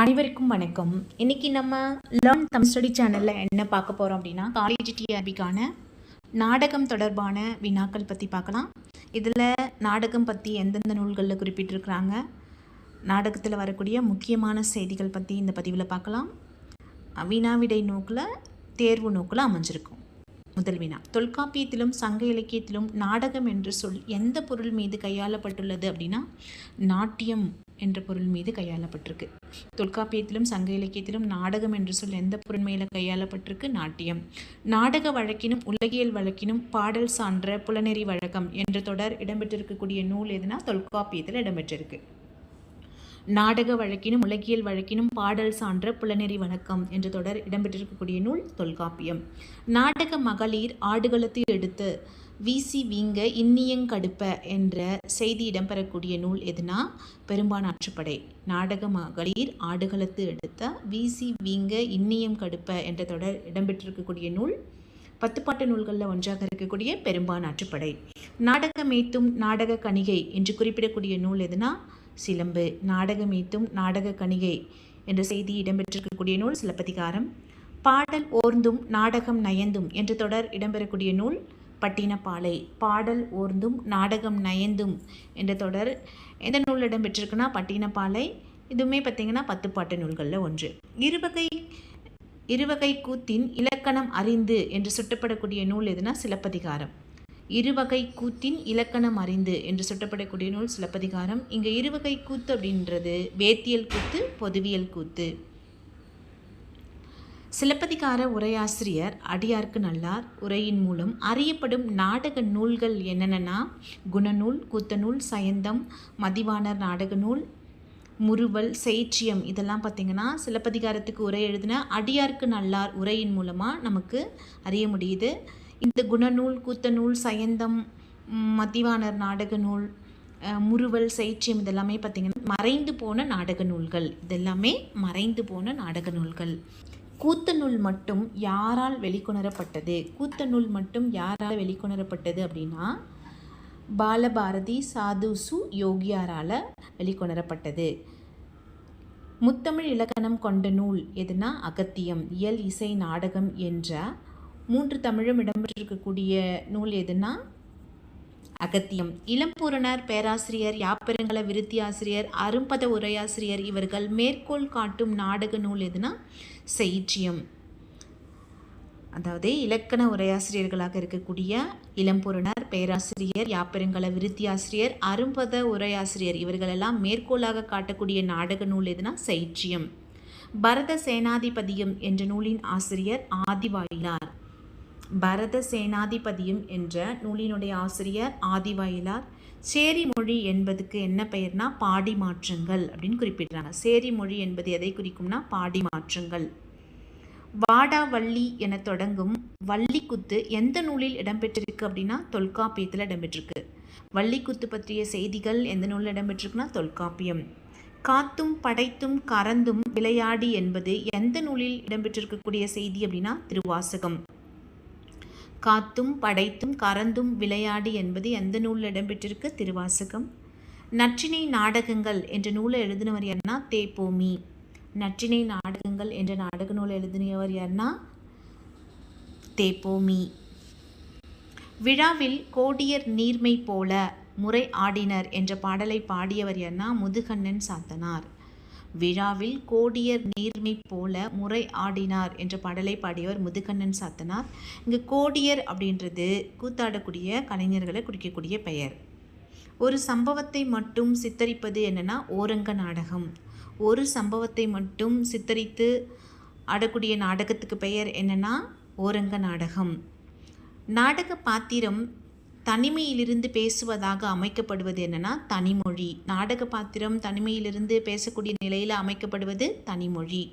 அனைவருக்கும் வணக்கம். இன்னைக்கு நம்ம லேர்ன் தமிழ் ஸ்டடி சேனலில் என்ன பார்க்க போகிறோம் அப்படின்னா காலேஜ் டிஆர்பிக்கான நாடகம் தொடர்பான வினாக்கள் பற்றி பார்க்கலாம். இதில் நாடகம் பற்றி எந்தெந்த நூல்களில் குறிப்பிட்டிருக்கிறாங்க நாடகத்தில் வரக்கூடிய முக்கியமான செய்திகள் பற்றி இந்த பதிவில் பார்க்கலாம். வினாவிடை நோக்கில் தேர்வு நோக்கில் அமைஞ்சிருக்கும். முதல் வினா தொல்காப்பியத்திலும் சங்க இலக்கியத்திலும் நாடகம் என்று சொல் எந்த பொருள் மீது கையாளப்பட்டுள்ளது அப்படின்னா நாட்டியம் என்ற பொருள் மீது கையாளப்பட்டிருக்கு. தொல்காப்பியத்திலும் சங்க இலக்கியத்திலும் நாடகம் என்று சொல் எந்த பொருள் மேல கையாளப்பட்டிருக்கு? நாட்டியம். நாடக வழக்கினும் உலகியல் வழக்கினும் பாடல் சான்ற புலநெறி வழக்கம் என்ற தொடர் இடம்பெற்றிருக்கக்கூடிய நூல் எதுனா தொல்காப்பியத்தில் இடம்பெற்றிருக்கு. நாடக வழக்கினும் உலகியல் வழக்கினும் பாடல் சான்ற புலநெறி வழக்கம் என்ற தொடர் இடம்பெற்றிருக்கக்கூடிய நூல் தொல்காப்பியம். நாடக மகளிர் ஆடுகளத்தை எடுத்து வீசி வீங்க இன்னியங்கடுப்ப என்ற செய்தி இடம்பெறக்கூடிய நூல் எதுனா? பெரும்பானாற்றுப்படை நாடக மகளிர் ஆடுகளத்து எடுத்த வீசி வீங்க இன்னியம் கடுப்ப என்ற தொடர் இடம்பெற்றிருக்கக்கூடிய நூல். பத்துப்பாட்டு நூல்களில் ஒன்றாக இருக்கக்கூடிய பெரும்பானாற்றுப்படை நாடகமேத்தும் நாடக கணிகை என்று குறிப்பிடக்கூடிய நூல் எதுனா? சிலம்பு. நாடகமேத்தும் நாடக கணிகை என்ற செய்தி இடம்பெற்றிருக்கக்கூடிய நூல் சிலப்பதிகாரம். பாடல் ஓர்ந்தும் நாடகம் நயந்தும் என்ற தொடர் இடம்பெறக்கூடிய நூல் பட்டினப்பாலை பாடல் ஓர்ந்தும் நாடகம் நயந்தும் என்ற தொடர் எந்த நூல் இடம்பெற்றிருக்குன்னா பட்டினப்பாலை. இதுவுமே பார்த்திங்கன்னா பத்து பாட்டு நூல்களில் ஒன்று. இருவகை இருவகை கூத்தின் இலக்கணம் அறிந்து என்று சுட்டப்படக்கூடிய நூல் எதுனா சிலப்பதிகாரம். இருவகை கூத்தின் இலக்கணம் அறிந்து என்று சுட்டப்படக்கூடிய நூல் சிலப்பதிகாரம். இங்கே இருவகை கூத்து அப்படின்றது வேத்தியல் கூத்து பொதுவியல் கூத்து. சிலப்பதிகார உரையாசிரியர் அடியார்க்கு நல்லார் உரையின் மூலம் அறியப்படும் நாடக நூல்கள் என்னென்னா குணநூல் கூத்தநூல் சயந்தம் மதிவாணர் நாடக நூல் முறுவல் செய்ச்சியம் இதெல்லாம் பார்த்திங்கன்னா சிலப்பதிகாரத்துக்கு உரை எழுதின அடியார்க்கு நல்லார் உரையின் மூலமாக நமக்கு அறிய முடியுது. இந்த குணநூல் கூத்தநூல் சயந்தம் மதிவாணர் நாடக நூல் முறுவல் செய்ச்சியம் இதெல்லாமே பார்த்திங்கன்னா மறைந்து போன நாடக நூல்கள். இதெல்லாமே மறைந்து போன நாடக நூல்கள். கூத்தநூல் மட்டும் யாரால் வெளிக்கொணரப்பட்டது? கூத்தநூல் மட்டும் யாரால் வெளிக்கொணரப்பட்டது அப்படின்னா பாலபாரதி சாதுசு யோகியாரால் வெளிக்கொணரப்பட்டது. முத்தமிழ் இலக்கணம் கொண்ட நூல் எதுனா? அகத்தியம் இயல் இசை நாடகம் என்ற மூன்று தமிழும் இடம்பெற்றிருக்கக்கூடிய நூல் எதுனா? அகத்தியம். இளம்பூரணர் பேராசிரியர் யாப்பெருங்கல விருத்தி ஆசிரியர் அரும்பத உரையாசிரியர் இவர்கள் மேற்கோள் காட்டும் நாடக நூல் எதுனா? செய்ச்சியம் அதாவது இலக்கண உரையாசிரியர்களாக இருக்கக்கூடிய இளம்பொருணர் பேராசிரியர் யாப்பெருங்கல விருத்தியாசிரியர் அரும்பத உரையாசிரியர் இவர்களெல்லாம் மேற்கோளாக காட்டக்கூடிய நாடக நூல் எதுனா செய்ச்சியம் பரத சேனாதிபதியம் என்ற நூலின் ஆசிரியர் ஆதிவாயிலார். பரத சேனாதிபதியம் என்ற நூலினுடைய ஆசிரியர் ஆதிவாயிலார். சேரி மொழி என்பதுக்கு என்ன பெயர்னா பாடி மாற்றங்கள் அப்படின்னு குறிப்பிடுறாங்க. சேரி மொழி என்பது எதை குறிக்கும்னா பாடி மாற்றங்கள் வாடா வள்ளி என தொடங்கும் வள்ளிக்குத்து எந்த நூலில் இடம்பெற்றிருக்கு அப்படின்னா தொல்காப்பியத்தில் இடம்பெற்றிருக்கு. வள்ளிக்குத்து பற்றிய செய்திகள் எந்த நூலில் இடம்பெற்றிருக்குன்னா தொல்காப்பியம். காத்தும் படைத்தும் கறந்தும் விளையாடி என்பது எந்த நூலில் இடம்பெற்றிருக்கக்கூடிய செய்தி அப்படின்னா திருவாசகம். காத்தும் படைத்தும் கறந்தும் விளையாடி என்பது எந்த நூலில் இடம்பெற்றிருக்கு? திருவாசகம். நற்றினை நாடகங்கள் என்ற நூலை எழுதினவர் யாருன்னா தேப்போமி நற்றினை நாடகங்கள் என்ற நாடக நூலை எழுதினவர் யார்னா? தேப்போமி விழாவில் கோடியர் நீர்மை போல முறை ஆடினர் என்ற பாடலை பாடியவர் யார்னா? முதுகண்ணன் சாத்தனார். விழாவில் கோடியர் நீர்மை போல முறை ஆடினார் என்ற பாடலை பாடியவர் முதுகண்ணன் சாத்தனார். இங்கு கோடியர் அப்படின்றது கூத்தாடக்கூடிய கலைஞர்களை குறிக்கக்கூடிய பெயர். ஒரு சம்பவத்தை மட்டும் சித்தரிப்பது என்னென்னா ஓரங்க நாடகம். ஒரு சம்பவத்தை மட்டும் சித்தரித்து ஆடக்கூடிய நாடகத்துக்கு பெயர் என்னென்னா ஓரங்க நாடகம். நாடக பாத்திரம் தனிமையிலிருந்து பேசுவதாக அமைக்கப்படுவது என்னன்னா தனிமொழி. நாடக பாத்திரம் தனிமையிலிருந்து பேசக்கூடிய நிலையில் அமைக்கப்படுவது தனிமொழி.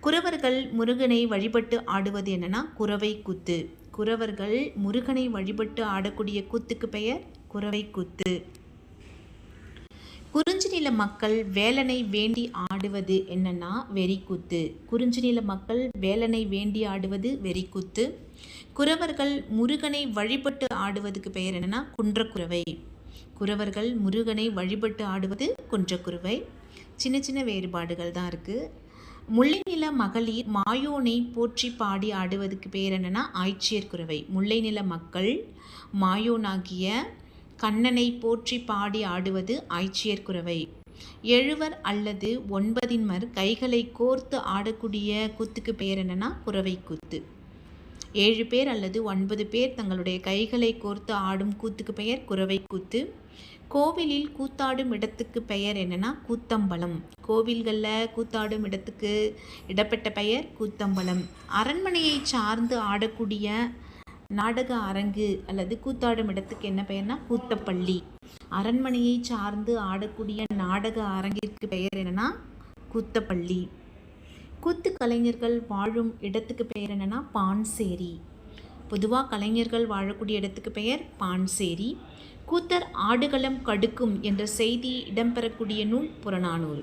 குறவர்கள் முருகனை வழிபட்டு ஆடுவது என்னன்னா குறவை கூத்து. குறவர்கள் முருகனை வழிபட்டு ஆடக்கூடிய கூத்துக்கு பெயர் குறவை கூத்து. குறிஞ்சி நில மக்கள் வேலனை வேண்டி ஆடுவது என்னன்னா வெறிக்குத்து. குறிஞ்சி நில மக்கள் வேலனை வேண்டி ஆடுவது வெறிக்கூத்து. குறவர்கள் முருகனை வழிபட்டு ஆடுவதுக்கு பெயர் என்னன்னா குன்றக்குறவை. குறவர்கள் முருகனை வழிபட்டு ஆடுவது குன்றக்குறவை. சின்ன சின்ன வேறுபாடுகள் தான் இருக்குது முல்லை நில மகளிர் மாயோனை போற்றி பாடி ஆடுவதுக்கு பேர் என்னென்னா ஆய்ச்சியர் குறவை. முல்லை நில மக்கள் மாயோனாகிய கண்ணனை போற்றி பாடி ஆடுவது ஆய்ச்சியர் குறவை. எழுவர் அல்லது ஒன்பதின்மர் கைகளை கோர்த்து ஆடக்கூடிய கூத்துக்கு பெயர் என்னன்னா குறவை கூத்து. ஏழு பேர் அல்லது ஒன்பது பேர் தங்களுடைய கைகளை கோர்த்து ஆடும் கூத்துக்கு பெயர் குறவை கூத்து. கோவிலில் கூத்தாடும் இடத்துக்கு பெயர் என்னென்னா கூத்தம்பலம். கோவில்களில் கூத்தாடும் இடத்துக்கு இடப்பட்ட பெயர் கூத்தம்பலம். அரண்மனையை சார்ந்து ஆடக்கூடிய நாடக அரங்கு அல்லது கூத்தாடும் இடத்துக்கு என்ன பெயர்னா கூத்தப்பள்ளி. அரண்மனையை சார்ந்து ஆடக்கூடிய நாடக அரங்கிற்கு பெயர் என்னென்னா கூத்தப்பள்ளி. கூத்து கலைஞர்கள் வாழும் இடத்துக்கு பெயர் என்னென்னா பான்சேரி. பொதுவாக கலைஞர்கள் வாழக்கூடிய இடத்துக்கு பெயர் பான்சேரி. கூத்தர் ஆடுகளம் கடுக்கும் என்ற செய்தி இடம்பெறக்கூடிய நூல் புறநானூறு.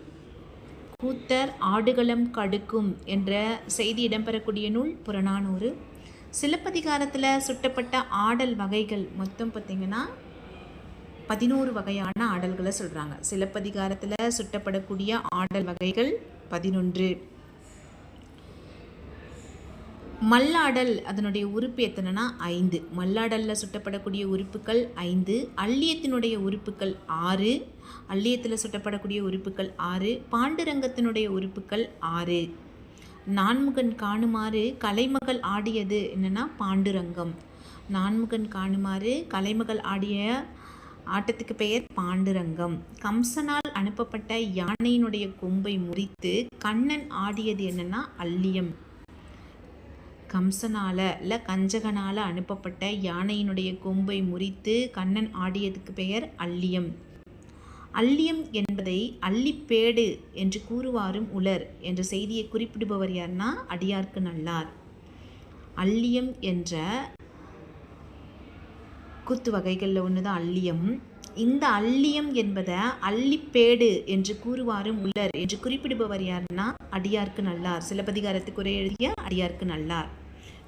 கூத்தர் ஆடுகளம் கடுக்கும் என்ற செய்தி இடம்பெறக்கூடிய நூல் புறநானூறு. சிலப்பதிகாரத்தில் சுட்டப்பட்ட ஆடல் வகைகள் மொத்தம் பார்த்திங்கன்னா பதினோரு வகையான ஆடல்களை சொல்கிறாங்க சிலப்பதிகாரத்தில் சுட்டப்படக்கூடிய ஆடல் வகைகள் பதினொன்று. மல்லாடல் அதனுடைய உறுப்பு எத்தனைனா ஐந்து. மல்லாடலில் சுட்டப்படக்கூடிய உறுப்புகள் ஐந்து. அள்ளியத்தினுடைய உறுப்புகள் ஆறு. அள்ளியத்தில் சுட்டப்படக்கூடிய உறுப்புகள் ஆறு. பாண்டுரங்கத்தினுடைய உறுப்புகள் ஆறு. நான்முகன் காணுமாறு கலைமகள் ஆடியது என்னென்னா பாண்டுரங்கம். நான்முகன் காணுமாறு கலைமகள் ஆடிய ஆட்டத்துக்கு பெயர் பாண்டுரங்கம். கம்சனால் அனுப்பப்பட்ட யானையினுடைய கொம்பை முறித்து கண்ணன் ஆடியது என்னன்னா அள்ளியம் கம்சனால் இல்லை கஞ்சகனால் அனுப்பப்பட்ட யானையினுடைய கொம்பை முறித்து கண்ணன் ஆடியதுக்கு பெயர் அள்ளியம் அள்ளியம் என்பதை அள்ளிப்பேடு என்று கூறுவாரும் உலர் என்ற செய்தியை குறிப்பிடுபவர் யார்னா அடியார்க்கு நல்லார். அள்ளியம் என்ற குத்து வகைகளில் ஒன்று தான் அள்ளியம் இந்த அள்ளியம் என்பதை அள்ளிப்பேடு என்று கூறுவாரும் உள்ளர் என்று குறிப்பிடுபவர் யாருன்னா அடியார்க்கு நல்லார். சிலப்பதிகாரத்துக்குறை எழுதிய அடியார்க்கு நல்லார்.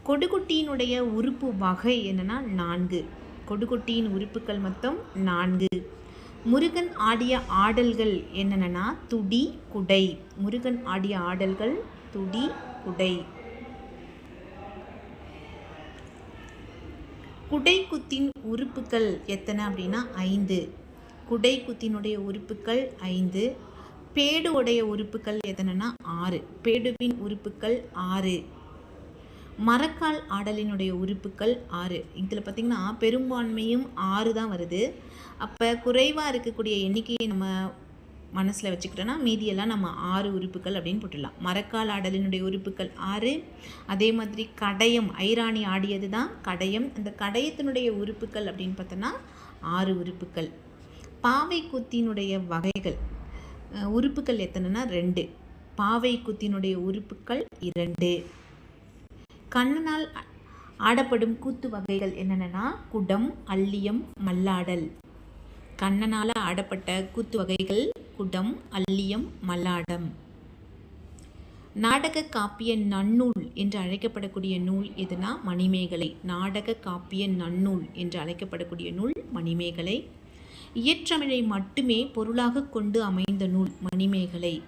கொடுகுட்டியினுடைய உறுப்பு வகை என்னன்னா நான்கு. கொடுகுட்டியின் உறுப்புகள் மொத்தம் நான்கு. முருகன் ஆடிய ஆடல்கள் என்னென்னா துடி குடை. முருகன் ஆடிய ஆடல்கள் துடி குடை. குடைக்குத்தின் உறுப்புகள் எத்தனை அப்படின்னா ஐந்து. குடைக்குத்தினுடைய உறுப்புகள் ஐந்து. பேடு உடைய உறுப்புகள் எத்தனைனா ஆறு. பேடுவின் உறுப்புகள் ஆறு. மரக்கால் ஆடலினுடைய உறுப்புகள் ஆறு. இதில் பார்த்திங்கன்னா பெரும்பான்மையும் ஆறு தான் வருது. அப்போ குறைவாக இருக்கக்கூடிய எண்ணிக்கையை நம்ம மனசில் வச்சுக்கிட்டோன்னா மீதியெல்லாம் நம்ம ஆறு உறுப்புகள் அப்படின்னு போட்டுடலாம். மரக்கால் ஆடலினுடைய உறுப்புகள் ஆறு. அதே மாதிரி கடையம் ஐராணி ஆடியது தான் கடையம். அந்த கடையத்தினுடைய உறுப்புகள் அப்படின்னு பார்த்தோன்னா ஆறு உறுப்புகள். பாவை குத்தினுடைய வகைகள் உறுப்புகள் எத்தனைன்னா ரெண்டு. பாவை குத்தினுடைய உறுப்புகள் இரண்டு. கண்ணனால் ஆடப்படும் கூத்து வகைகள் என்னென்னா குடம் அள்ளியம் மல்லாடல். கண்ணனால் ஆடப்பட்ட கூத்து வகைகள் குடம் அள்ளியம் மல்லாடம். நாடக காப்பிய நன்னூல் என்று அழைக்கப்படக்கூடிய நூல் எதுனா மணிமேகலை. நாடக காப்பிய நன்னூல் என்று அழைக்கப்படக்கூடிய நூல் மணிமேகலை. இயற்றமிழை மட்டுமே பொருளாக கொண்டு அமைந்த நூல் மணிமேகலை.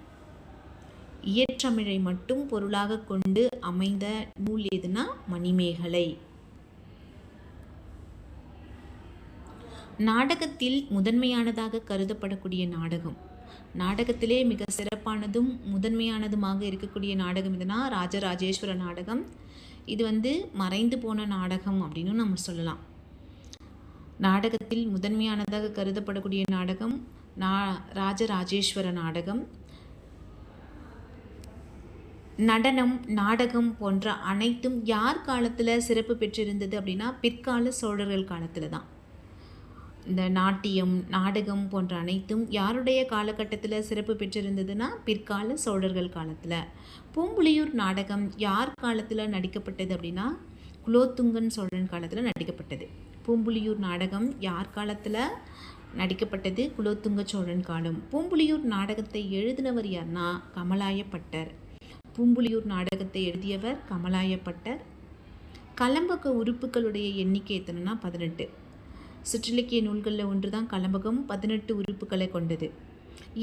இயற்றமிழை மட்டும் பொருளாக கொண்டு அமைந்த நூல் எதுனா மணிமேகலை. நாடகத்தில் முதன்மையானதாக கருதப்படக்கூடிய நாடகம். நாடகத்திலே மிக சிறப்பானதும் முதன்மையானதுமாக இருக்கக்கூடிய நாடகம் எதுனா ராஜராஜேஸ்வர நாடகம். இது வந்து மறைந்து போன நாடகம் அப்படின்னு நம்ம சொல்லலாம். நாடகத்தில் முதன்மையானதாக கருதப்படக்கூடிய நாடகம் நா ராஜராஜேஸ்வர நாடகம். நடனம் நாடகம் போன்ற அனைத்தும் யார் காலத்தில் சிறப்பு பெற்றிருந்தது அப்படின்னா பிற்கால சோழர்கள் காலத்தில் தான். இந்த நாட்டியம் நாடகம் போன்ற அனைத்தும் யாருடைய காலகட்டத்தில் சிறப்பு பெற்றிருந்ததுன்னா பிற்கால சோழர்கள் காலத்தில். பூம்புலியூர் நாடகம் யார் காலத்தில் நடிக்கப்பட்டது அப்படின்னா குலோத்துங்கன் சோழன் காலத்தில் நடிக்கப்பட்டது. பூம்புலியூர் நாடகம் யார் காலத்தில் நடிக்கப்பட்டது? குலோத்துங்க சோழன் காலம். பூம்புலியூர் நாடகத்தை எழுதினவர் யார்னா கமலாயப்பட்டர் பூம்புலியூர் நாடகத்தை எழுதியவர் கமலாயப்பட்டர். கலம்பக உறுப்புகளுடைய எண்ணிக்கை எத்தனைனா பதினெட்டு. சிற்றிலக்கிய நூல்களில் ஒன்று தான் கலம்பகம் பதினெட்டு உறுப்புகளை கொண்டது.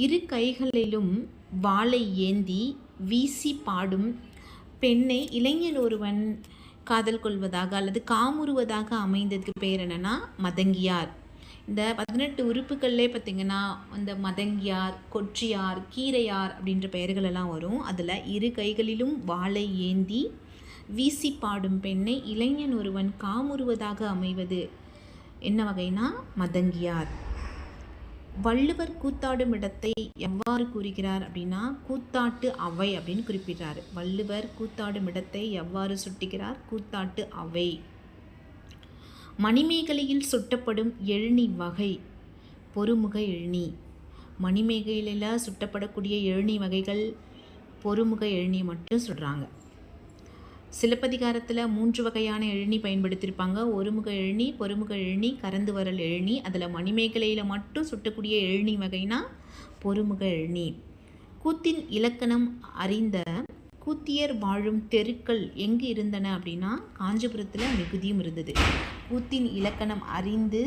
இரு கைகளிலும் வாளை ஏந்தி வீசி பாடும் பெண்ணை இளைஞன் ஒருவன் காதல் கொள்வதாக அல்லது காமுறுவதாக அமைந்ததுக்கு பேர் என்னன்னா மதங்கியார். இந்த பதினெட்டு உறுப்புகள்லேயே பார்த்திங்கன்னா இந்த மதங்கியார் கொற்றியார் கீரையார் அப்படின்ற பெயர்கள் எல்லாம் வரும். அதில் இரு கைகளிலும் வாளை ஏந்தி வீசி பாடும் பெண்ணை இளைஞன் ஒருவன் காமுறுவதாக அமைவது என்ன வகைனா? மதங்கியார். வள்ளுவர் கூத்தாடும் இடத்தை எவ்வாறு கூறுகிறார் அப்படின்னா கூத்தாட்டு அவை அப்படின்னு குறிப்பிடுறாரு. வள்ளுவர் கூத்தாடும் இடத்தை எவ்வாறு சுட்டுகிறார்? கூத்தாட்டு அவை. மணிமேகலையில் சுட்டப்படும் எழுநி வகை பொறுமுக எழுநி. மணிமேகலையில் சுட்டப்படக்கூடிய எழுநி வகைகள் பொறுமுக எழுநி மட்டும் சொல்கிறாங்க சிலப்பதிகாரத்தில் மூன்று வகையான எழுநி பயன்படுத்தியிருப்பாங்க ஒருமுக எழுநி பொறுமுக எழுநி கறந்து வரல் எழுநி. அதில் மணிமேகலையில் மட்டும் சுட்டக்கூடிய எழுநி வகைனா பொறுமுக எழுநி. கூத்தின் இலக்கணம் அறிந்த கூத்தியர் வாழும் தெருக்கள் எங்கு இருந்தன அப்படின்னா காஞ்சிபுரத்தில் மிகுதியும் இருந்தது. கூத்தின் இலக்கணம் அறிந்து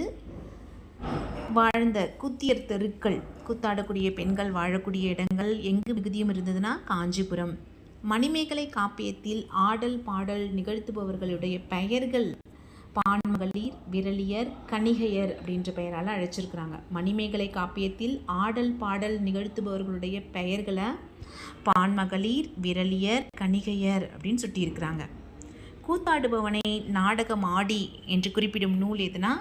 வாழ்ந்த கூத்தியர் தெருக்கள் கூத்தாடக்கூடிய பெண்கள் வாழக்கூடிய இடங்கள் எங்கு மிகுதியும் இருந்ததுன்னா காஞ்சிபுரம். மணிமேகலை காப்பியத்தில் ஆடல் பாடல் நிகழ்த்துபவர்களுடைய பெயர்கள் பான்மகளிர் விரலியர் கணிகையர் அப்படின்ற பெயரால் அழைச்சிருக்கிறாங்க. மணிமேகலை காப்பியத்தில் ஆடல் பாடல் நிகழ்த்துபவர்களுடைய பெயர்களை பான்மகளிர் விரலியர் கணிகையர் அப்படின்னு சுட்டியிருக்கிறாங்க. கூத்தாடுபவனை நாடகம் ஆடி என்று குறிப்பிடும் நூல் எதுனா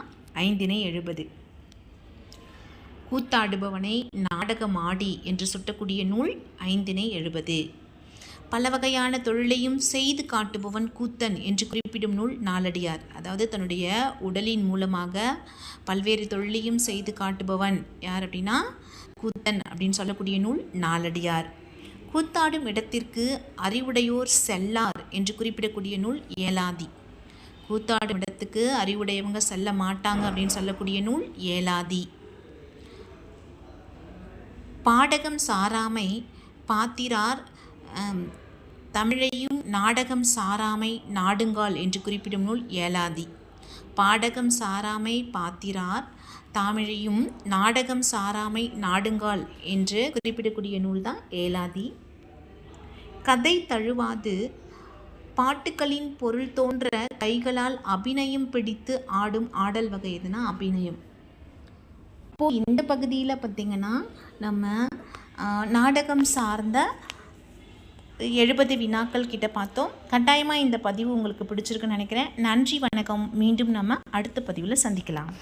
ஐந்தினை எழுபது. கூத்தாடுபவனை நாடகம் ஆடி என்று சுட்டக்கூடிய நூல் ஐந்தினை எழுபது. பல வகையான தொழிலையும் செய்து காட்டுபவன் கூத்தன் என்று குறிப்பிடும் நூல் நாலடியார். அதாவது தன்னுடைய உடலின் மூலமாக பல்வேறு தொழிலையும் செய்து காட்டுபவன் யார் அப்படின்னா கூத்தன் அப்படின்னு சொல்லக்கூடிய நூல் நாலடியார். கூத்தாடும் இடத்திற்கு அறிவுடையோர் செல்லார் என்று குறிப்பிடக்கூடிய நூல் ஏலாதி. கூத்தாடும் இடத்துக்கு அறிவுடையவங்க செல்ல மாட்டாங்க அப்படின்னு சொல்லக்கூடிய நூல் ஏலாதி. பாடகம் சாராமை பாத்திரார் தமிழையும் நாடகம் சாராமை நாடுங்கால் என்று குறிப்பிடும் நூல் ஏலாதி. பாடகம் சாராமை பாத்திரார் தமிழையும் நாடகம் சாராமை நாடுங்கால் என்று குறிப்பிடக்கூடிய நூல் தான் ஏலாதி. கதை தழுவாது பாட்டுக்களின் பொருள் தோன்ற கைகளால் அபிநயம் பிடித்து ஆடும் ஆடல் வகை எதுனா அபிநயம். இப்போது இந்த பகுதியில் பார்த்திங்கன்னா நம்ம நாடகம் சார்ந்த எழுபது வினாக்கள் கிட்ட பார்த்தோம். கட்டாயமாக இந்த பதிவு உங்களுக்கு பிடிச்சிருக்குன்னு நினைக்கிறேன். நன்றி வணக்கம். மீண்டும் நம்ம அடுத்த பதிவில் சந்திக்கலாம்.